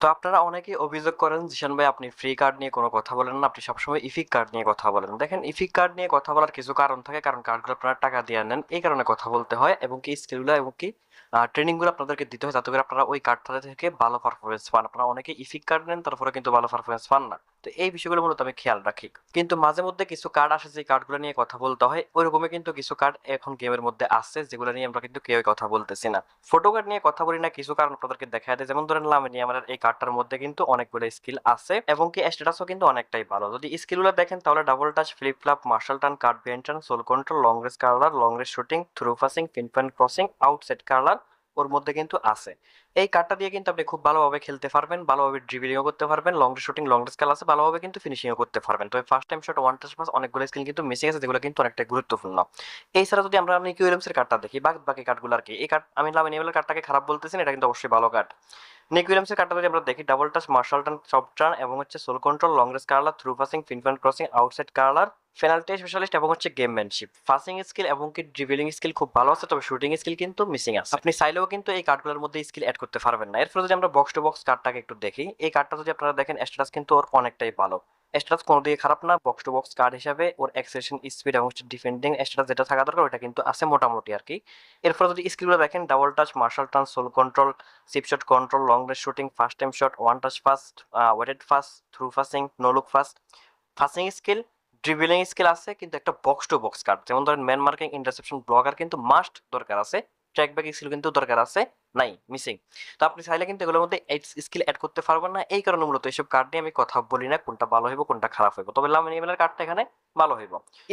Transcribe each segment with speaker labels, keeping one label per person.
Speaker 1: তো আপনারা অনেকেই অভিযোগ করেন, জিশান ভাই, আপনি ফ্রি কার্ড নিয়ে কোনো কথা বলেন না। আপনি সবসময় ইফিক কার্ড নিয়ে কথা বলেন। দেখেন ইফিক কার্ড নিয়ে কথা বলার কিছু কারণ থাকে। কারণ কার্ডগুলো আপনারা টাকা দিয়ে নেন। এই কারণে কথা বলতে হয় এবং কি স্কিলগুলো এবং কি ট্রেনিংগুলো আপনাদেরকে দিতে হয়। যাতে করে আপনারা ওই কার্ডটা থেকে ভালো পারফরমেন্স পান। আপনারা অনেকে ইফিক কার্ড নেন তারপরে কিন্তু ভালো পারফরমেন্স পান না। তো এই বিষয়গুলো মূলত আমি খেয়াল রাখি। কিন্তু মাঝে মধ্যে কিছু কার্ড আসে যে কার্ডগুলো নিয়ে কথা বলতে হয়, ওইরকমই কিন্তু কিছু কার্ড এখন গেমের মধ্যে আসছে যেগুলো নিয়ে আমরা কিন্তু কেউই কথা বলতেছি না। ফটো কার্ড নিয়ে কথা বলি না, কিছু কারণ আপনাদেরকে দেখা দেয় যেমন ধরেন লামিনী আমার এই কার্ডটার মধ্যে কিন্তু অনেকগুলো স্কিল আছে এবং কি স্ট্যাটাসও কিন্তু অনেকটাই ভালো। যদি স্কিলগুলো দেখেন তাহলে double touch flip flap Marseille turn card বেন্টার্ন sole control long range curler long range shooting through passing pin crossing outside curler ওর মধ্যে কিন্তু আছে। এই কার্ডটা দিয়ে কিন্তু আপনি খুব ভালোভাবে খেলতে পারবেন, ভালোভাবে ড্রিবলিংও করতে পারবেন লং শুটিং লং রেস খেলা আছে, ভালোভাবে কিন্তু ফিনিশিংও করতে পারবেন। তবে first time shot one touch pass অনেকগুলো স্কিল কিন্তু মিসিং আছে, যেগুলো কিন্তু অনেকটা গুরুত্বপূর্ণ। এছাড়া যদি আমরা নিকি উইলিয়ামসের কার্ডটা দেখি বাকি বাকি কার্ডগুলো আর কি, এই কার্ড আমি লাভ লামিনিয়েবলের কার্ডটাকে খারাপ বলতেছি এটা কিন্তু অবশ্যই ভালো কার্ড নিক উইলিয়ামসের কার্ডটা যদি আমরা দেখি ডাবল টাচ মার্শাল টার্ন সব টার্ন এবং হচ্ছে sole control long range curler through passing pinpoint crossing outside curler penalty specialist এবং হচ্ছে গেমম্যানশিপ ফাসিং স্কিল এবং কি ড্রিবলিং স্কিল খুব ভালো আছে, তবে শুটিং স্কিল কিন্তু মিসিং আছে। আপনি চাইলেও কিন্তু এই কার্ডগুলোর মধ্যে স্কিল অ্যাড করতে পারবেন না। এরপরে যদি আমরা বক্স টু বক্স কার্ডটাকে একটু দেখি, এই কার্ডটা যদি আপনারা দেখেন স্ট্যাটাস কিন্তু ওর অনেকটাই ভালো। স্ট্যাটাস কোনো দিকে খারাপ না বক্স টু বক্স কার্ড হিসাবে ওর অ্যাক্সেশন স্পিড এবং হচ্ছে ডিফেন্ডিং স্ট্যাটাস যেটা থাকা দরকার ওটা কিন্তু আছে মোটামুটি আর কি। এরপরে যদি স্কিলগুলো দেখেন double touch Marseille turn sole control chip shot control long range shooting first time shot one touch pass weighted pass through passing no look pass passing skill dribbling skill আছে, কিন্তু একটা বক্স টু বক্স কার্ড যেমন ধরেন man marking interception blocker কিন্তু must দরকার আছে। Track back skill কিন্তু দরকার আছে, নাই মিসিং তো আপনি চাইলে কিন্তু এগুলোর মধ্যে স্কিল অ্যাড করতে পারবেন না। এই কারণে মূলত এইসব কার্ড নিয়ে আমি কথা বলি না, কোনটা ভালো হইব, কোনটা খারাপ হইব। তবে লামিনিমেলের কার্ডটা এখানে ভালো হইব।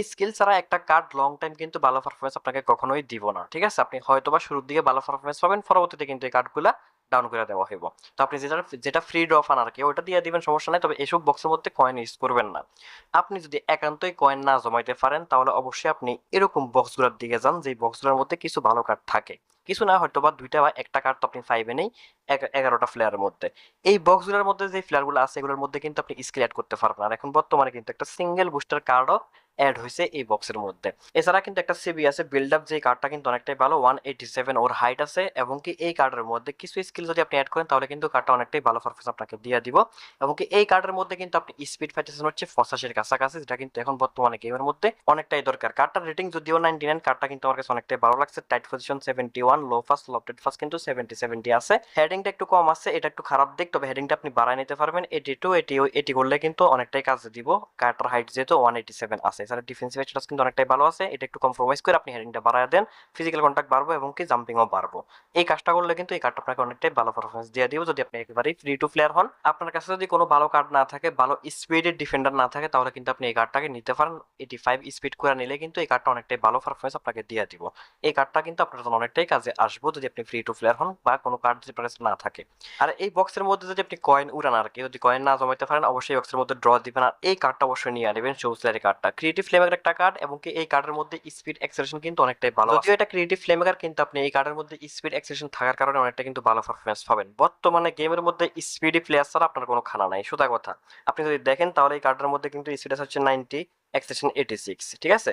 Speaker 1: স্কিল ছাড়া একটা কার্ড লং টাইম কিন্তু ভালো পারফরমেন্স আপনাকে কখনোই দিব না, ঠিক আছে? আপনি হয়তো বা শুরুর দিকে ভালো পারফরমেন্স পাবেন, পরবর্তীতে কিন্তু এই কার্ডগুলা ডাউন করে দেওয়া হইব। তো আপনি যেটা যেটা ফ্রি ড্র ফান আর কি ওটা দিয়ে দিবেন, সমস্যা নাই। তবে এসব বক্সের মধ্যে কয়েন ইউজ করবেন না। আপনি যদি একান্তই কয়েন না জমাইতে পারেন, তাহলে অবশ্যই আপনি এরকম বক্সগুলোর দিকে যান যে বক্সগুলোর মধ্যে কিছু ভালো কার্ড থাকে। কিছু না হয়তো বা দুইটা বা একটা কার্ড তো আপনি পাইবেনই এগারোটা ফ্লেয়ারের মধ্যে। এই বক্সগুলোর মধ্যে যে প্লেয়ারগুলো আছে, এগুলোর মধ্যে কিন্তু আপনি স্কিল অ্যাড করতে পারবেন। আর এখন বর্তমানে কিন্তু একটা সিঙ্গেল বুস্টার কার্ডও অ্যাড হয়েছে এই বক্সের মধ্যে। এছাড়া কিন্তু একটা সিবি আছে বিল্ড আপ যে কার্ডটা কিন্তু অনেকটাই ভালো ওয়ান এইটি সেভেন ওর হাইট আছে, এবং কি এই কার্ডের মধ্যে কিছু স্কিল যদি আপনি অ্যাড করেন, তাহলে কিন্তু কার্ডটা অনেকটাই ভালো পারফরমেন্স আপনাকে দিয়ে দিব। এবং কি এই কার্ডের মধ্যে কিন্তু আপনি স্পিড ফাইটেশন হচ্ছে পঁচাশির কাছাকাছি, যেটা কিন্তু এখন বর্তমানে গেমের মধ্যে অনেকটাই দরকার। কার্ডটার রেটিং যদিও নাইনটি নাইন কার্ডটা কিন্তু আমার কাছে অনেকটাই ভালো লাগছে tight position seventy one low pass lofted pass কিন্তু সেভেন্টি সেভেন্টি আছে। হেডিংটা একটু কম আছে, এটা একটু খারাপ দিক, তবে হেডিংটা আপনি বাড়ায় নিতে পারবেন। এটি টু এটি এটি করলে কিন্তু অনেকটাই কাজে দিব। কার্ডটার হাইট যেহেতু ওয়ান এইটি সেভেন আছে এছাড়া ডিফেন্সিভ স্ট্যাটাস কিন্তু অনেকটাই ভালো আছে। এটা একটু কম্প্রোমাইজ করে আপনি হেডিংটা বাড়ায় দেন। ফিজিক্যাল কন্ট্যাক্ট বাড়বো এবং কি জাম্পিংও বাড়বো। এই কাজটা করলে কিন্তু এই কার্ডটা আপনাকে অনেকটাই ভালো পারফরমেন্স দিয়ে দিব। যদি আপনি একেবারেই ফ্রি টু প্লেয়ার হন, আপনার কাছে যদি কোনো ভালো কার্ড না থাকে, ভালো স্পিডের ডিফেন্ডার না থাকে, তাহলে কিন্তু আপনি এই কার্ডটাকে নিতে পারেন। এটি ফাইভ স্পিড করে নিলে কিন্তু এই কার্ডটা অনেকটাই ভালো পারফরমেন্স আপনাকে দিয়ে দিব। এই কার্ডটা কিন্তু আপনার জন্য অনেকটাই কাজে আসব যদি আপনি ফ্রি টু প্লেয়ার হন বা কোনো কার্ড যদি আপনার কাছে না থাকে। আর এই বক্সের মধ্যে যদি আপনি কয়েন উড়ান আর কি যদি কয়েন না জমাইতে পারেন অবশ্যই বক্সের মধ্যে ড্র দিবেন আর এই কার্ডটা অবশ্যই নিয়ে নেবেন সবুজ লাইটের কার্ডটা ক্রিয়েটিভ ফ্লেমের একটা কার্ড এবং কি এই কার্ডের মধ্যে স্পিড অ্যাক্সেলেশন কিন্তু অনেকটাই ভালো। যদিও এটা ক্রিয়েটিভ ফ্লেমেকার কিন্তু আপনি এই কার্ডের মধ্যে স্পিড অ্যাক্সেলেশন থাকার কারণে অনেকটা কিন্তু ভালো পারফরমেন্স পাবেন। বর্তমানে গেমের মধ্যে স্পিডি প্লেয়ার ছাড়া আপনার কোনো খানা নাই সোজা কথা। আপনি যদি দেখেন তাহলে এই কার্ডের মধ্যে কিন্তু স্পিড হচ্ছে নাইনটি এক্সেশন এইটি সিক্স ঠিক আছে?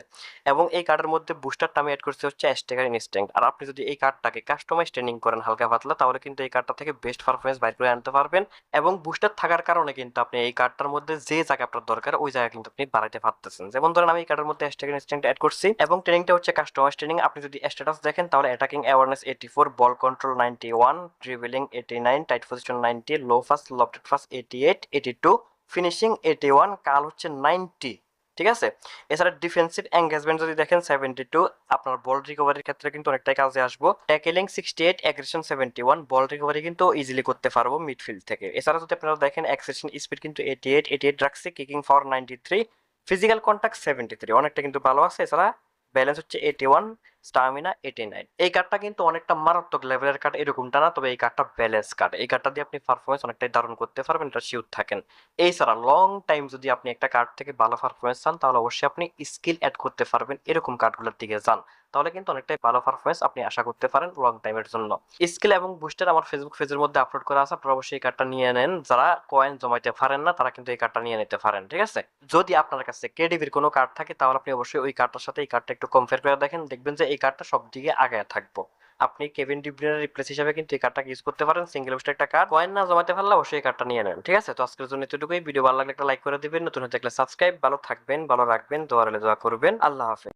Speaker 1: এবং এই কার্ডের মধ্যে বুস্টারটা আমি অ্যাড করছি হচ্ছে অ্যাস্টেকার ইনস্ট্যান্ট আর আপনি যদি এই কার্ডটাকে কাস্টমাইজ ট্রেনিং করেন হালকা পাতলা, তাহলে কিন্তু এই কার্ডটা থেকে বেস্ট পারফরমেন্স বাইর করে আনতে পারবেন। এবং বুস্টার থাকার কারণে কিন্তু আপনি এই কার্ডটার মধ্যে যে জায়গা আপনার দরকার, ওই জায়গা কিন্তু আপনি বাড়াইতে পারতেছেন। যেমন ধরেন আমি এই কার্ডের মধ্যে অ্যাস্টেকার ইনস্ট্যান্ট অ্যাড করছি এবং ট্রেনিংটা হচ্ছে কাস্টমাইজ ট্রেনিং আপনি যদি স্ট্যাটাস দেখেন, তাহলে attacking awareness eighty four ball control ninety one dribbling eighty nine tight position ninety low pass lofted pass eighty eight eighty two finishing eighty one curl হচ্ছে ninety ঠিক আছে? এছাড়া ডিফেন্সিভ এঙ্গেজমেন্ট যদি দেখেন সেভেন্টি টু আপনার বল রিকভারির ক্ষেত্রে কিন্তু অনেকটাই কাজে আসব। Tackling sixty eight aggression seventy one ball recovery কিন্তু ইজিলি করতে পারব মিডফিল্ড থেকে। এছাড়া যদি আপনারা দেখেন অ্যাক্সেশন স্পিড কিন্তু এইটি এইট এইটি এইট রাখছে kicking power ninety three physical contact seventy three অনেকটা কিন্তু ভালো আছে। এছাড়া ব্যালেন্স হচ্ছে eighty one stamina eighty nine এই কার্ডটা কিন্তু অনেকটা মারাত্মক লেভেলের কার্ড এরকমটা না, তবে এই কার্ডটা ব্যালেন্স কার্ড এই কার্ডটা দিয়ে আপনি পারফরমেন্স অনেকটাই দারুণ করতে পারবেন, এটা শিওর থাকেন। এছাড়া লং টাইম যদি আপনি একটা কার্ড থেকে ভালো পারফরমেন্স চান, তাহলে অবশ্যই আপনি স্কিল অ্যাড করতে পারবেন, এরকম কার্ডগুলোর দিকে যান। তাহলে কিন্তু অনেকটাই ভালো পারফরমেন্স আপনি আশা করতে পারেন লং টাইমের জন্য। স্কিল এবং বুস্টার আমার ফেসবুক পেজের মধ্যে আপলোড করা আছে, আপনারা অবশ্যই এই কার্ডটা নিয়ে নেন। যারা কয়েন জমাইতে পারেন না, তারা কিন্তু এই কার্ডটা নিয়ে নিতে পারেন, ঠিক আছে? যদি আপনার কাছে কেডিবির কোনো কার্ড থাকে, তাহলে আপনি অবশ্যই ওই কার্ডটার সাথে এই কার্ডটা একটু কম্পেয়ার করে দেখেন। দেখবেন যে এই কার্ডটা সব দিকে আগায় থাকব। আপনি কেভিন ডিব্রিনের রিপ্লেস হিসেবে কিন্তু এই কার্ডটা ইউজ করতে পারেন। সিঙ্গেল বুস্টার একটা কার্ড কয়েন না জমাতে পারলে অবশ্যই এই কার্ডটা নিয়ে নেন, ঠিক আছে? তো আজকের জন্য এতটুকুই। ভিডিও ভালো লাগলে একটা লাইক করে দিবেন। নতুন হতে থাকলে সাবস্ক্রাইব ভালো থাকবেন, ভালো রাখবেন দোয়ারে দোয়া করবেন। আল্লাহ হাফেজ।